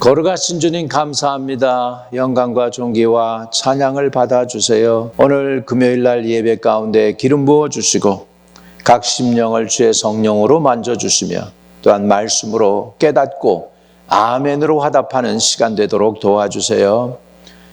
거룩하신 주님 감사합니다. 영광과 존귀와 찬양을 받아주세요. 오늘 금요일 날 예배 가운데 기름 부어 주시고 각 심령을 주의 성령으로 만져주시며 또한 말씀으로 깨닫고 아멘으로 화답하는 시간 되도록 도와주세요.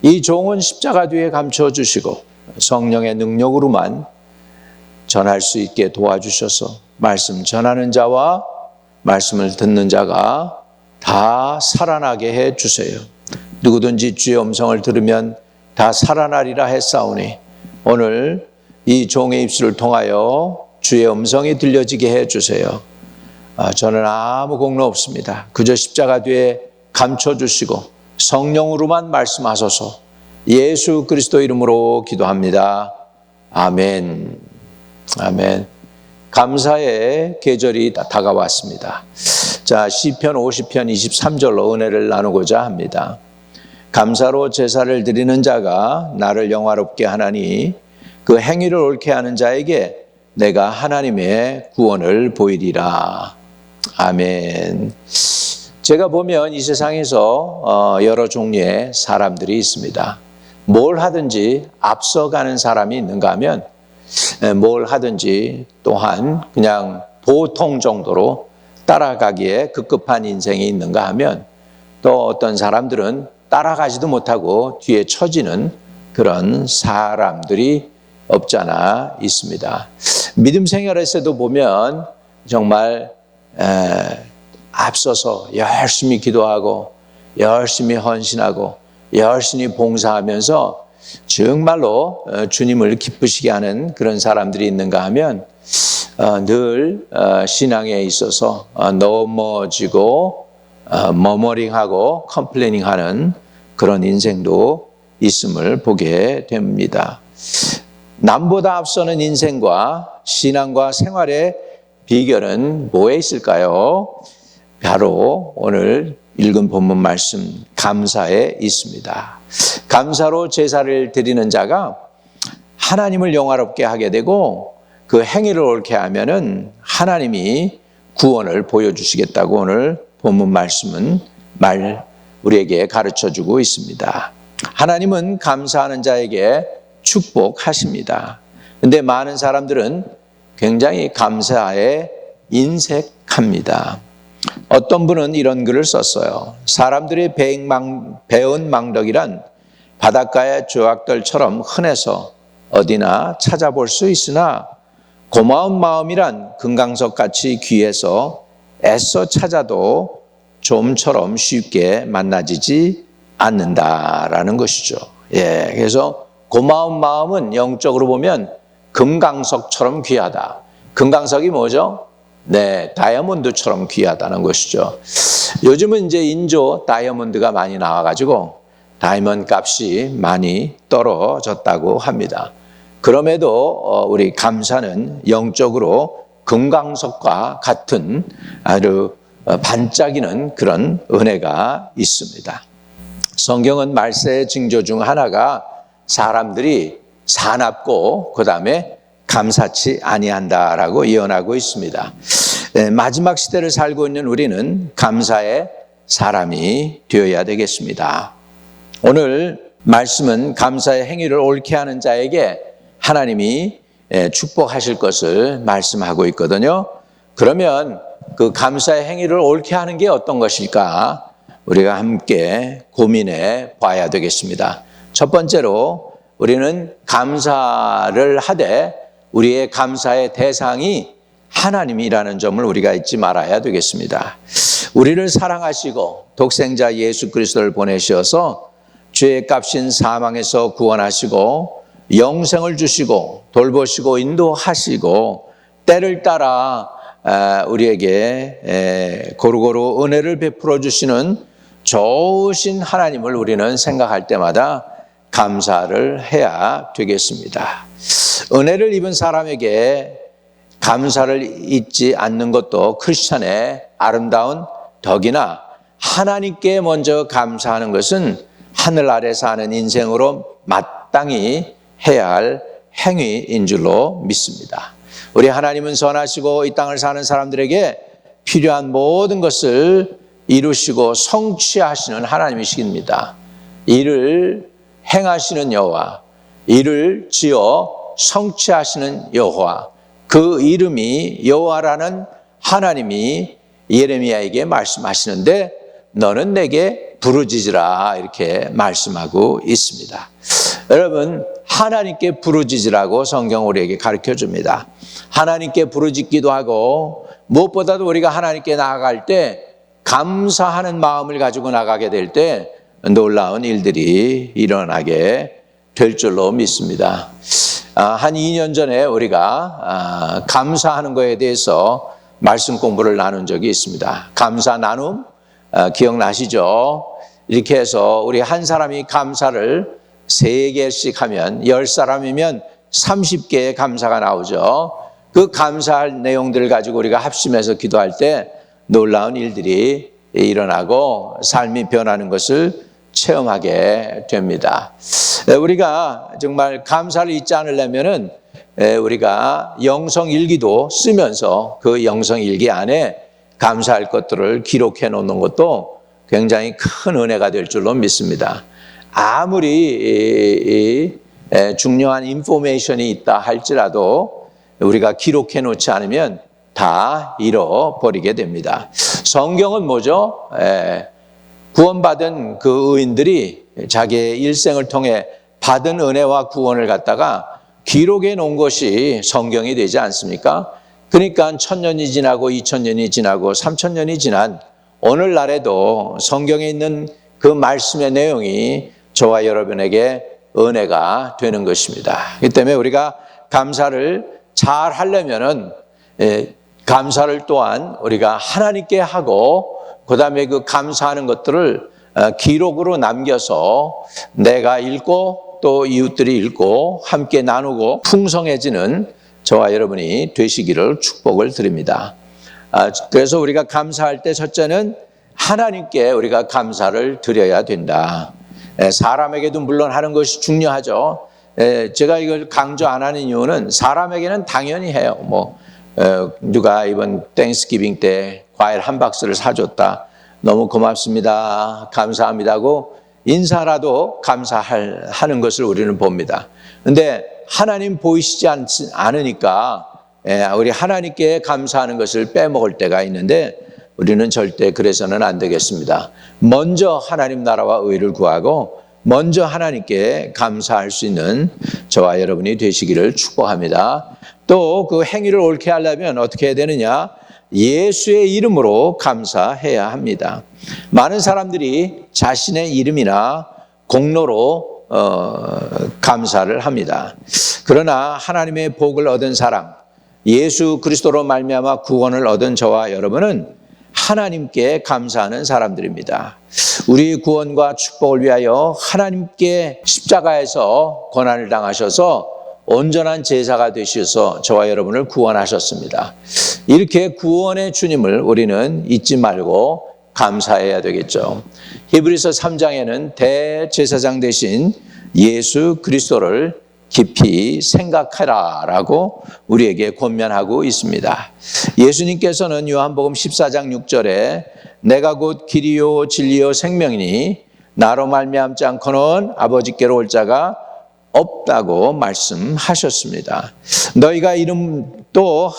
이 종은 십자가 뒤에 감춰 주시고 성령의 능력으로만 전할 수 있게 도와주셔서 말씀 전하는 자와 말씀을 듣는 자가 다 살아나게 해 주세요. 누구든지 주의 음성을 들으면 다 살아나리라 했사오니 오늘 이 종의 입술을 통하여 주의 음성이 들려지게 해 주세요. 아, 저는 아무 공로 없습니다. 그저 십자가 뒤에 감춰 주시고 성령으로만 말씀하소서. 예수 그리스도 이름으로 기도합니다. 아멘. 아멘. 감사의 계절이 다- 다가왔습니다. 자, 시편 50편 23절로 은혜를 나누고자 합니다. 감사로 제사를 드리는 자가 나를 영화롭게 하나니 그 행위를 옳게 하는 자에게 내가 하나님의 구원을 보이리라. 아멘. 제가 보면 이 세상에서 어, 여러 종류의 사람들이 있습니다. 뭘 하든지 앞서가는 사람이 있는가 하면 에, 뭘 하든지 또한 그냥 보통 정도로 따라가기에 급급한 인생이 있는가 하면 또 어떤 사람들은 따라가지도 못하고 뒤에 처지는 그런 사람들이 없잖아 있습니다. 믿음 생활에서도 보면 정말 에, 앞서서 열심히 기도하고 열심히 헌신하고 열심히 봉사하면서 정말로 어, 주님을 기쁘시게 하는 그런 사람들이 있는가 하면 어, 늘 어, 신앙에 있어서 어, 넘어지고 어, 머머링하고 컴플레이닝하는 그런 인생도 있음을 보게 됩니다. 남보다 앞서는 인생과 신앙과 생활의 비결은 뭐에 있을까요? 바로 오늘 읽은 본문 말씀 감사에 있습니다. 감사로 제사를 드리는 자가 하나님을 영화롭게 하게 되고 그 행위를 옳게 하면은 하나님이 구원을 보여주시겠다고 오늘 본문 말씀은 말 우리에게 가르쳐 주고 있습니다. 하나님은 감사하는 자에게 축복하십니다. 근데 많은 사람들은 굉장히 감사에 인색합니다. 어떤 분은 이런 글을 썼어요. 사람들의 배은망, 배은망덕이란 바닷가의 조약들처럼 흔해서 어디나 찾아볼 수 있으나 고마운 마음이란 금강석 같이 귀해서 애써 찾아도 좀처럼 쉽게 만나지지 않는다라는 것이죠. 예, 그래서 고마운 마음은 영적으로 보면 금강석처럼 귀하다. 금강석이 뭐죠? 네, 다이아몬드처럼 귀하다는 것이죠. 요즘은 이제 인조 다이아몬드가 많이 나와가지고 다이아몬드 값이 많이 떨어졌다고 합니다. 그럼에도 어, 우리 감사는 영적으로 금강석과 같은 아주 어, 반짝이는 그런 은혜가 있습니다. 성경은 말세의 징조 중 하나가 사람들이 사납고 그 다음에 감사치 아니한다라고 예언하고 있습니다. 네, 마지막 시대를 살고 있는 우리는 감사의 사람이 되어야 되겠습니다. 오늘 말씀은 감사의 행위를 옳게 하는 자에게 하나님이 예, 축복하실 것을 말씀하고 있거든요. 그러면 그 감사의 행위를 옳게 하는 게 어떤 것일까? 우리가 함께 고민해 봐야 되겠습니다. 첫 번째로 우리는 감사를 하되 우리의 감사의 대상이 하나님이라는 점을 우리가 잊지 말아야 되겠습니다. 우리를 사랑하시고 독생자 예수 그리스도를 보내셔서 죄의 값인 사망에서 구원하시고 영생을 주시고 돌보시고 인도하시고 때를 따라 우리에게 고루고루 은혜를 베풀어 주시는 좋으신 하나님을 우리는 생각할 때마다 감사를 해야 되겠습니다. 은혜를 입은 사람에게 감사를 잊지 않는 것도 크리스천의 아름다운 덕이나 하나님께 먼저 감사하는 것은 하늘 아래 사는 인생으로 마땅히 해야 할 행위인 줄로 믿습니다. 우리 하나님은 선하시고 이 땅을 사는 사람들에게 필요한 모든 것을 이루시고 성취하시는 하나님이십니다. 이를 행하시는 여호와, 이를 지어 성취하시는 여호와, 그 이름이 여호와라는 하나님이 예레미야에게 말씀하시는데 너는 내게 부르짖으라 이렇게 말씀하고 있습니다. 여러분 하나님께 부르짖으라고 성경 우리에게 가르쳐 줍니다. 하나님께 부르짖기도 하고 무엇보다도 우리가 하나님께 나아갈 때 감사하는 마음을 가지고 나가게 될 때 놀라운 일들이 일어나게 될 줄로 믿습니다. 아, 한 2년 전에 우리가 아, 감사하는 것에 대해서 말씀 공부를 나눈 적이 있습니다. 감사 나눔 아, 기억나시죠? 이렇게 해서 우리 한 사람이 감사를 세 개씩 하면 열 사람이면 30개의 감사가 나오죠. 그 감사할 내용들을 가지고 우리가 합심해서 기도할 때 놀라운 일들이 일어나고 삶이 변하는 것을 체험하게 됩니다. 우리가 정말 감사를 잊지 않으려면은 우리가 영성 일기도 쓰면서 그 영성 일기 안에 감사할 것들을 기록해 놓는 것도 굉장히 큰 은혜가 될 줄로 믿습니다. 아무리 중요한 인포메이션이 있다 할지라도 우리가 기록해 놓지 않으면 다 잃어버리게 됩니다. 성경은 뭐죠? 구원받은 그 의인들이 자기의 일생을 통해 받은 은혜와 구원을 갖다가 기록해 놓은 것이 성경이 되지 않습니까? 그러니까 천년이 지나고 이천년이 지나고 삼천년이 지난 오늘날에도 성경에 있는 그 말씀의 내용이 저와 여러분에게 은혜가 되는 것입니다. 그 때문에 우리가 감사를 잘 하려면은 감사를 또한 우리가 하나님께 하고 그다음에 그 감사하는 것들을 기록으로 남겨서 내가 읽고 또 이웃들이 읽고 함께 나누고 풍성해지는 저와 여러분이 되시기를 축복을 드립니다. 그래서 우리가 감사할 때 첫째는 하나님께 우리가 감사를 드려야 된다. 사람에게도 물론 하는 것이 중요하죠. 제가 이걸 강조 안 하는 이유는 사람에게는 당연히 해요. 뭐 누가 이번 땡스기빙 때 과일 한 박스를 사줬다. 너무 고맙습니다. 감사합니다고 인사라도 감사하는 것을 우리는 봅니다. 근데 하나님 보이시지 않으니까 우리 하나님께 감사하는 것을 빼먹을 때가 있는데 우리는 절대 그래서는 안 되겠습니다. 먼저 하나님 나라와 의를 구하고 먼저 하나님께 감사할 수 있는 저와 여러분이 되시기를 축복합니다. 또 그 행위를 옳게 하려면 어떻게 해야 되느냐? 예수의 이름으로 감사해야 합니다. 많은 사람들이 자신의 이름이나 공로로 어, 감사를 합니다. 그러나 하나님의 복을 얻은 사람, 예수 그리스도로 말미암아 구원을 얻은 저와 여러분은 하나님께 감사하는 사람들입니다. 우리 구원과 축복을 위하여 하나님께 십자가에서 고난을 당하셔서 온전한 제사가 되셔서 저와 여러분을 구원하셨습니다. 이렇게 구원의 주님을 우리는 잊지 말고 감사해야 되겠죠. 히브리서 3장에는 대제사장 대신 예수 그리스도를 깊이 생각하라라고 우리에게 권면하고 있습니다. 예수님께서는 요한복음 14장 6절에 내가 곧 길이요 진리요 생명이니 나로 말미암지 않고는 아버지께로 올 자가 없다고 말씀하셨습니다. 너희가 이름 또,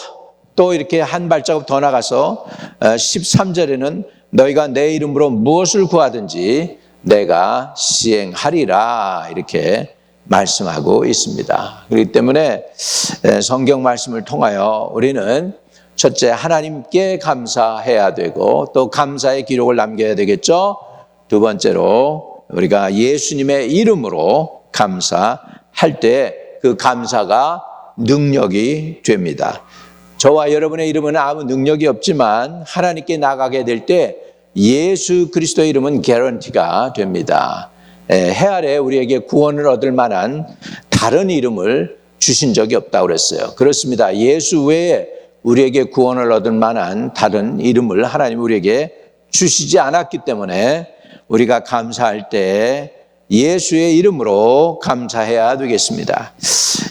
또 이렇게 한 발자국 더 나가서 13절에는 어, 너희가 내 이름으로 무엇을 구하든지 내가 시행하리라 이렇게 말씀하고 있습니다. 그렇기 때문에 성경 말씀을 통하여 우리는 첫째 하나님께 감사해야 되고 또 감사의 기록을 남겨야 되겠죠. 두 번째로 우리가 예수님의 이름으로 감사할 때 그 감사가 능력이 됩니다. 저와 여러분의 이름은 아무 능력이 없지만 하나님께 나가게 될 때 예수 그리스도의 이름은 개런티가 됩니다. 해 아래 우리에게 구원을 얻을 만한 다른 이름을 주신 적이 없다고 그랬어요. 그렇습니다. 예수 외에 우리에게 구원을 얻을 만한 다른 이름을 하나님 우리에게 주시지 않았기 때문에 우리가 감사할 때 예수의 이름으로 감사해야 되겠습니다.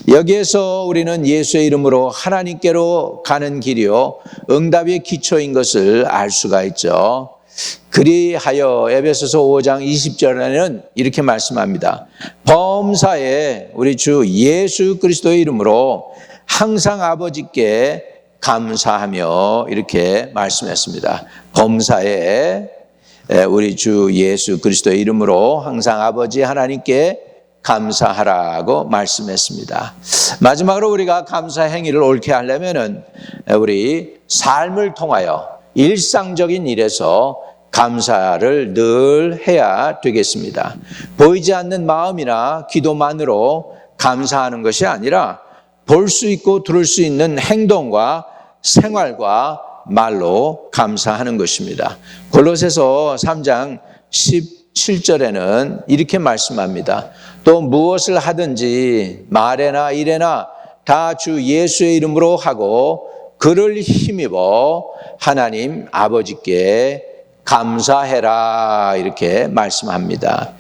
여기에서 우리는 예수의 이름으로 하나님께로 가는 길이요. 응답의 기초인 것을 알 수가 있죠. 그리하여 에베소서 5장 20절에는 이렇게 말씀합니다. 범사에 우리 주 예수 그리스도의 이름으로 항상 아버지께 감사하며 이렇게 말씀했습니다. 범사에 우리 주 예수 그리스도의 이름으로 항상 아버지 하나님께 감사하라고 말씀했습니다. 마지막으로 우리가 감사 행위를 옳게 하려면은 우리 삶을 통하여 일상적인 일에서 감사를 늘 해야 되겠습니다. 보이지 않는 마음이나 기도만으로 감사하는 것이 아니라 볼 수 있고 들을 수 있는 행동과 생활과 말로 감사하는 것입니다. 골로새서 3장 17절에는 이렇게 말씀합니다. 또 무엇을 하든지 말에나 일에나 다 주 예수의 이름으로 하고 그를 힘입어 하나님 아버지께 감사해라 이렇게 말씀합니다.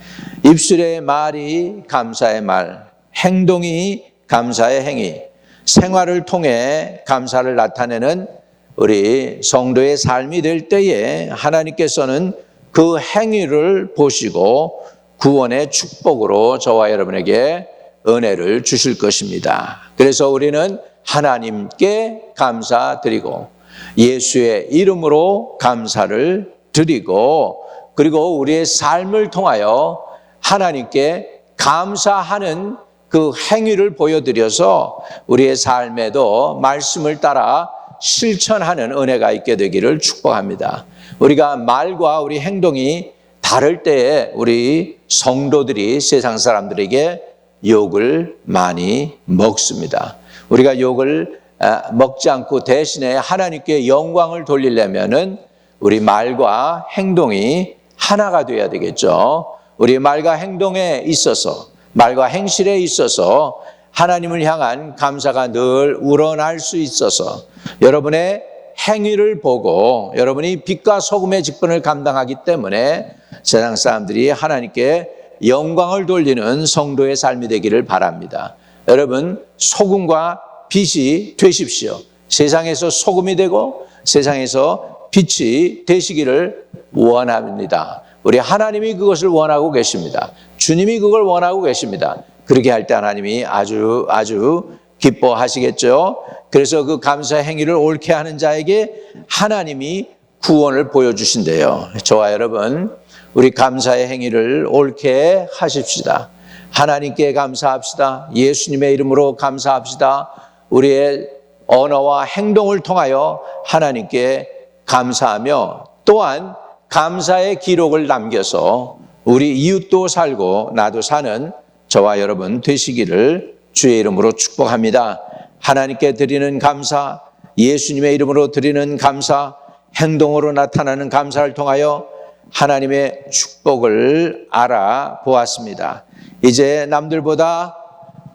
입술의 말이 감사의 말, 행동이 감사의 행위, 생활을 통해 감사를 나타내는 우리 성도의 삶이 될 때에 하나님께서는 그 행위를 보시고 구원의 축복으로 저와 여러분에게 은혜를 주실 것입니다. 그래서 우리는 하나님께 감사드리고 예수의 이름으로 감사를 드리고 그리고 우리의 삶을 통하여 하나님께 감사하는 그 행위를 보여드려서 우리의 삶에도 말씀을 따라 실천하는 은혜가 있게 되기를 축복합니다. 우리가 말과 우리 행동이 다를 때에 우리 성도들이 세상 사람들에게 욕을 많이 먹습니다. 우리가 욕을 아, 먹지 않고 대신에 하나님께 영광을 돌리려면은 우리 말과 행동이 하나가 되어야 되겠죠. 우리 말과 행동에 있어서 말과 행실에 있어서 하나님을 향한 감사가 늘 우러날 수 있어서 여러분의 행위를 보고 여러분이 빛과 소금의 직분을 감당하기 때문에 세상 사람들이 하나님께 영광을 돌리는 성도의 삶이 되기를 바랍니다. 여러분 소금과 빛이 되십시오. 세상에서 소금이 되고 세상에서 빛이 되시기를 원합니다. 우리 하나님이 그것을 원하고 계십니다. 주님이 그걸 원하고 계십니다. 그렇게 할 때 하나님이 아주 아주 기뻐하시겠죠. 그래서 그 감사 행위를 옳게 하는 자에게 하나님이 구원을 보여주신대요. 저와 여러분, 우리 감사의 행위를 옳게 하십시다. 하나님께 감사합시다. 예수님의 이름으로 감사합시다. 우리의 언어와 행동을 통하여 하나님께 감사하며 또한 감사의 기록을 남겨서 우리 이웃도 살고 나도 사는 저와 여러분 되시기를 주의 이름으로 축복합니다. 하나님께 드리는 감사, 예수님의 이름으로 드리는 감사, 행동으로 나타나는 감사를 통하여 하나님의 축복을 알아보았습니다. 이제 남들보다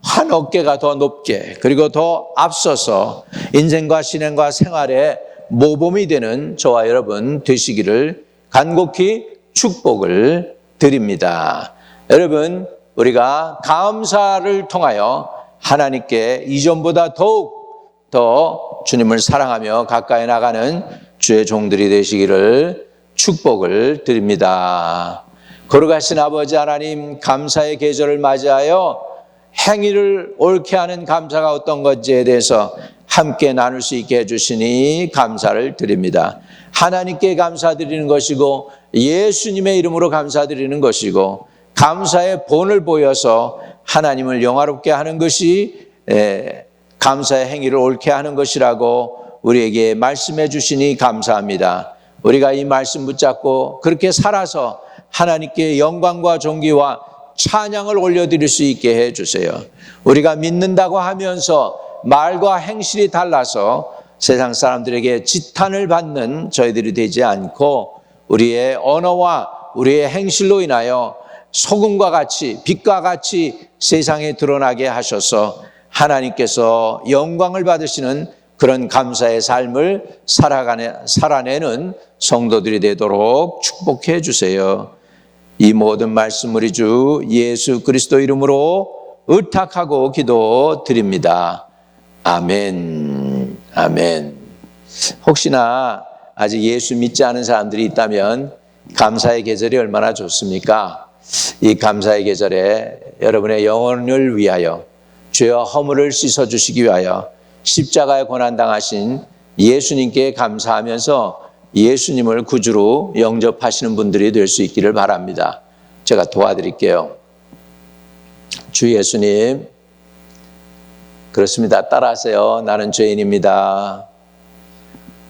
한 어깨가 더 높게 그리고 더 앞서서 인생과 신행과 생활에 모범이 되는 저와 여러분 되시기를 간곡히 축복을 드립니다. 여러분, 우리가 감사를 통하여 하나님께 이전보다 더욱 더 주님을 사랑하며 가까이 나가는 주의 종들이 되시기를 축복을 드립니다. 거룩하신 아버지 하나님 감사의 계절을 맞이하여 행위를 옳게 하는 감사가 어떤 건지에 대해서 함께 나눌 수 있게 해주시니 감사를 드립니다. 하나님께 감사드리는 것이고 예수님의 이름으로 감사드리는 것이고 감사의 본을 보여서 하나님을 영화롭게 하는 것이 감사의 행위를 옳게 하는 것이라고 우리에게 말씀해 주시니 감사합니다. 우리가 이 말씀 붙잡고 그렇게 살아서 하나님께 영광과 존귀와 찬양을 올려드릴 수 있게 해 주세요. 우리가 믿는다고 하면서 말과 행실이 달라서 세상 사람들에게 지탄을 받는 저희들이 되지 않고 우리의 언어와 우리의 행실로 인하여 소금과 같이 빛과 같이 세상에 드러나게 하셔서 하나님께서 영광을 받으시는 그런 감사의 삶을 살아가네, 살아내는 성도들이 되도록 축복해 주세요. 이 모든 말씀 우리 주 예수 그리스도 이름으로 의탁하고 기도 드립니다. 아멘. 아멘. 혹시나 아직 예수 믿지 않은 사람들이 있다면 감사의 계절이 얼마나 좋습니까? 이 감사의 계절에 여러분의 영혼을 위하여 죄와 허물을 씻어 주시기 위하여 십자가에 고난 당하신 예수님께 감사하면서 예수님을 구주로 영접하시는 분들이 될 수 있기를 바랍니다. 제가 도와드릴게요. 주 예수님, 그렇습니다. 따라하세요. 나는 죄인입니다.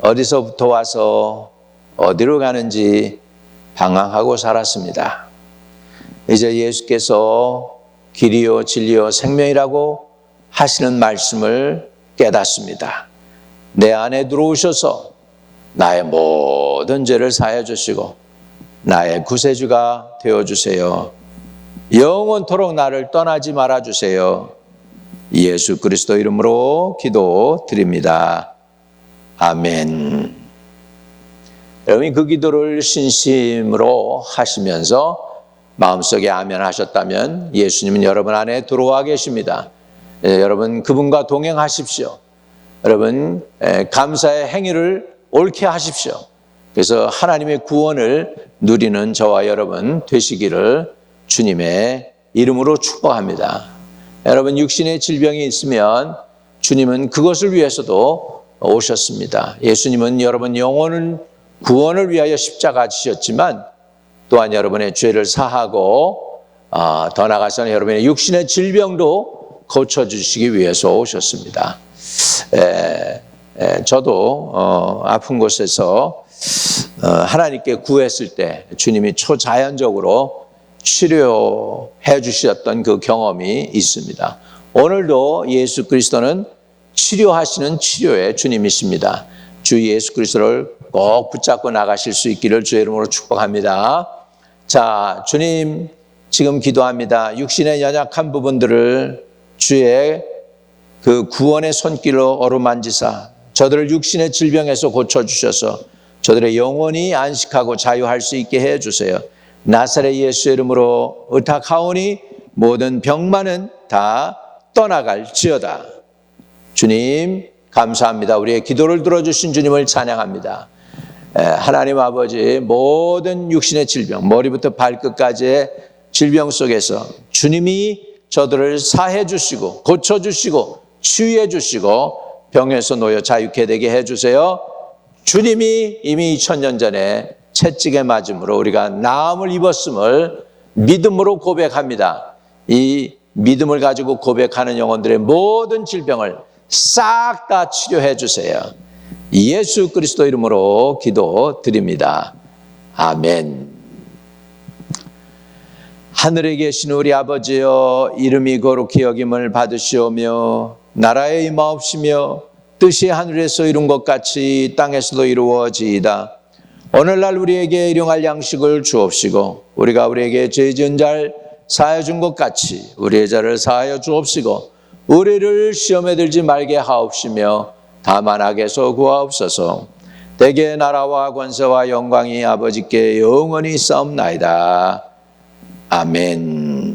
어디서부터 와서 어디로 가는지 방황하고 살았습니다. 이제 예수께서 길이요, 진리요, 생명이라고 하시는 말씀을 깨닫습니다. 내 안에 들어오셔서 나의 모든 죄를 사해 주시고 나의 구세주가 되어 주세요. 영원토록 나를 떠나지 말아 주세요. 예수 그리스도 이름으로 기도 드립니다. 아멘. 여러분이 그 기도를 신심으로 하시면서 마음속에 아멘 하셨다면 예수님은 여러분 안에 들어와 계십니다. 예, 여러분 그분과 동행하십시오. 여러분 에, 감사의 행위를 옳게 하십시오. 그래서 하나님의 구원을 누리는 저와 여러분 되시기를 주님의 이름으로 축복합니다. 여러분 육신의 질병이 있으면 주님은 그것을 위해서도 오셨습니다. 예수님은 여러분 영혼을 구원을 위하여 십자가 지셨지만 또한 여러분의 죄를 사하고 아, 더 나아가서는 여러분의 육신의 질병도 고쳐주시기 위해서 오셨습니다. 에, 에, 저도 어, 아픈 곳에서 어, 하나님께 구했을 때 주님이 초자연적으로 치료해 주셨던 그 경험이 있습니다. 오늘도 예수 그리스도는 치료하시는 치료의 주님이십니다. 주 예수 그리스도를 꼭 붙잡고 나가실 수 있기를 주의 이름으로 축복합니다. 자, 주님 지금 기도합니다. 육신의 연약한 부분들을 주의 그 구원의 손길로 어루만지사 저들을 육신의 질병에서 고쳐 주셔서 저들의 영혼이 안식하고 자유할 수 있게 해 주세요. 나사렛 예수 이름으로 의탁하오니 모든 병만은 다 떠나갈지어다. 주님 감사합니다. 우리의 기도를 들어주신 주님을 찬양합니다. 하나님 아버지 모든 육신의 질병 머리부터 발끝까지의 질병 속에서 주님이 저들을 사해 주시고 고쳐 주시고 치유해 주시고 병에서 놓여 자유케 되게 해 주세요. 주님이 이미 2000년 전에 채찍에 맞음으로 우리가 나음을 입었음을 믿음으로 고백합니다. 이 믿음을 가지고 고백하는 영혼들의 모든 질병을 싹 다 치료해 주세요. 예수 그리스도 이름으로 기도 드립니다. 아멘. 하늘에 계신 우리 아버지여 이름이 거룩히 여김을 받으시오며 나라의 임하옵시며 뜻이 하늘에서 이룬 것 같이 땅에서도 이루어지이다. 오늘날 우리에게 일용할 양식을 주옵시고 우리가 우리에게 죄 지은 자를 사하여 준 것 같이 우리의 자를 사하여 주옵시고 우리를 시험에 들지 말게 하옵시며 다만 악에서 구하옵소서. 대개 나라와 권세와 영광이 아버지께 영원히 싸움나이다. 아멘